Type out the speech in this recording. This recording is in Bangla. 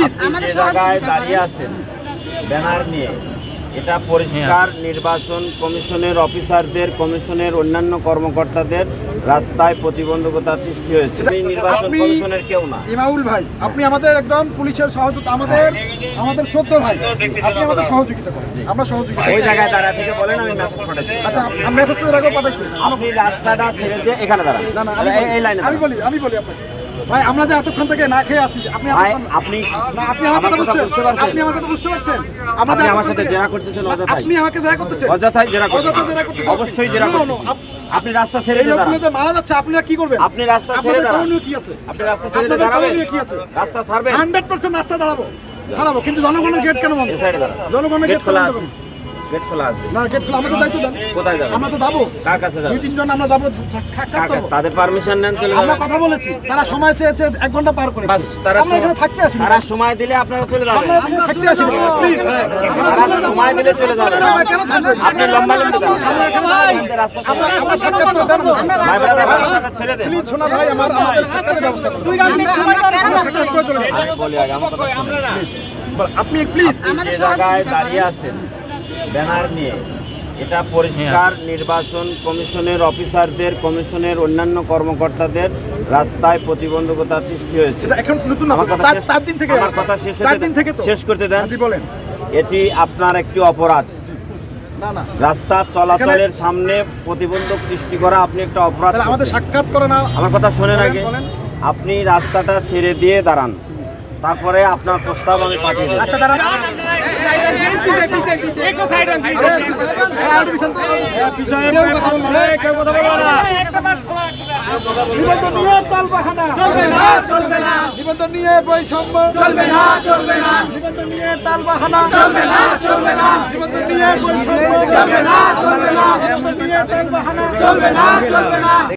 যে জায়গায় দাঁড়িয়ে আছেন ব্যানার নিয়ে এটা পরিষ্কার নির্বাচন কমিশনের অফিসারদের কমিশনের অন্যান্য কর্মকর্তাদের রাস্তায় প্রতিবন্ধকতা সৃষ্টি হয়েছে। নির্বাচন কমিশনের কেউ না। ইমাউল ভাই আপনি আমাদের একদম পুলিশের সহযোগিতা আমাদের আমাদের সদ্য ভাই আপনি আমাদের সহযোগিতা করেন। আমরা সহযোগিতা ওই জায়গায় দাঁড়া থেকে বলেন আমি মেসেজ পাঠাচ্ছি। আচ্ছা আমি মেসেজ তো এর পাঠাইছি। আপনি রাস্তাটা ছেড়ে দিয়ে এখানে দাঁড়ান। না না আমি এই- এই লাইনে আমি বলি আমি বলি আপনাকে। ভাই আমরা যে এতক্ষণ থেকে না খেয়ে আছি আপনি আপনি না আপনি আমার কথা বুঝছেন? বুঝতে পারছেন? আপনি আমার কথা বুঝতে পারছেন? আমরা আমার সাথে জেরা করতেছেন অযথাই। আপনি আমাকে জেরা করতেছেন। অযথাই জেরা। অযথা জেরা করতেছেন। অবশ্যই জেরা করতেছেন। আপনি রাস্তা ছেড়ে দিয়ে দাঁড়ান মারা যাচ্ছে আপনারা কি করবেন? আপনি রাস্তা ছেড়ে দাঁড়ান। কি আছে? আপনি রাস্তা ছেড়ে দাঁড়াবেন। কি আছে? রাস্তা ছাড়বেন। হান্ড্রেড পার্সেন্ট রাস্তা দাঁড়াবো। ছাড়াবো কিন্তু জনগণের গেট কেন বন্ধ? জনগণের গেট খোলা আছে। গেট খোলা আছে। না গেট খোলা আমাদের দায়িত্ব দেন। কোথায় যাবেন? আমরা তো যাব। কার কাছে যাবেন? দুই তিনজন আমরা যাব সাক্ষাৎ তাদের পারমিশন নেন চলে আমরা কথা বলেছি। তারা সময় চেয়েছে এক ঘণ্টা পার করে বাস তারা আমরা এখানে থাকতে আসি তারা সময় দিলে আপনারা চলে যাবেন। আমরা এখানে থাকতে আসি প্লিজ তারা সময় দিলে চলে যাবেন। আমরা কেন থাকব? আপনি লম্বা লম্বা যাবেন। আমরা এখানে আমরা আমরা সাক্ষাৎ করে দেন। ভাই রাস্তাটা ছেড়ে দেন। প্লিজ শোনা ভাই আমার আমাদের সাক্ষাতের ব্যবস্থা করুন। আমরা কেন আমরা সাক্ষাৎ করে চলে। আমি বলি আগে আমার কথা শুনেন। আপনি প্লিজ আমাদের জায়গায় দাঁড়িয়ে আছেন। ব্যানার নিয়ে। এটা পরিষ্কার নির্বাচন কমিশনের অফিসারদের কমিশনের অন্যান্য কর্মকর্তাদের রাস্তায় প্রতিবন্ধকতা সৃষ্টি হয়েছে। এখন নতুন না আমার কথা চার শেষ- দিন থেকে আমার কথা শেষ হতে চার দেন। দিন থেকে শেষ করতে দেন। বলেন। এটি আপনার একটি অপরাধ। না না। রাস্তা চলাচলের সামনে প্রতিবন্ধক সৃষ্টি করা আপনি একটা অপরাধ আমাদের সাক্ষাৎ করে না আমার কথা শোনেন বলেন, আগে। আপনি রাস্তাটা ছেড়ে দিয়ে দাঁড়ান। তারপরে আপনার প্রস্তাব আমি পাঠিয়ে দেব। আচ্ছা দাঁড়ান। নিবন্ধন নিয়ে তাল বাহানা চলবে না চলবে না। নিবন্ধন নিয়ে বৈষম্য চলবে না চলবে না নিবন্ধন নিয়ে তাল চলবে না চলবে না নিবন্ধন নিয়ে বৈষম্য চলবে না চলবে না নিবন্ধন নিয়ে তাল চলবে না চলবে না।